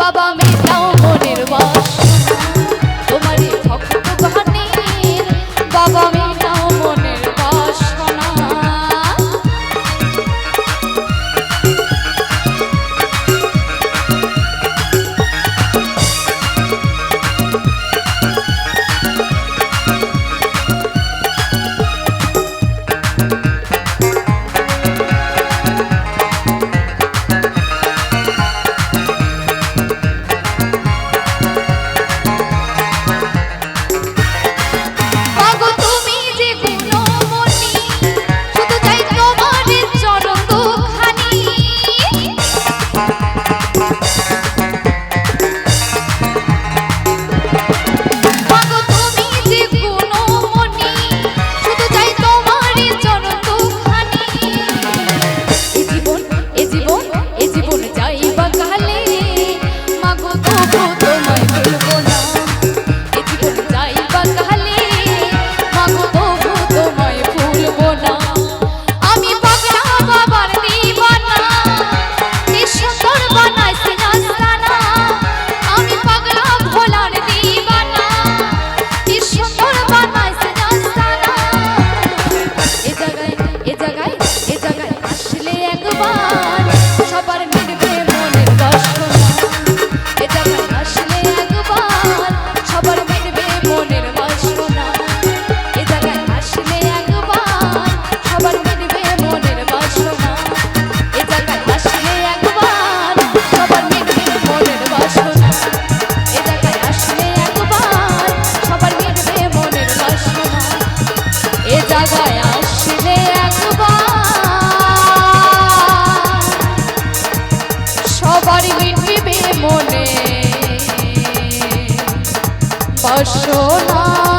বাবা মেটাও মনের বা জায়গায়, এ জায়গায় আসলে একবার সবার মিলবে মনের দর্শন এ জায়গায় আসলে একবার সবার মিলবে মনের বাসনা। এ জায়গায় আসলে একবার সবার মিলবে মনের বাসনা। এ জায়গায় আসলে একবার সবার মিলবে মনের বাসনা। এ জায়গায় আসলে একবার সবার মিলবে মনের বাসনা। এ জায়গায় সবার মিটবে মনে। বসনা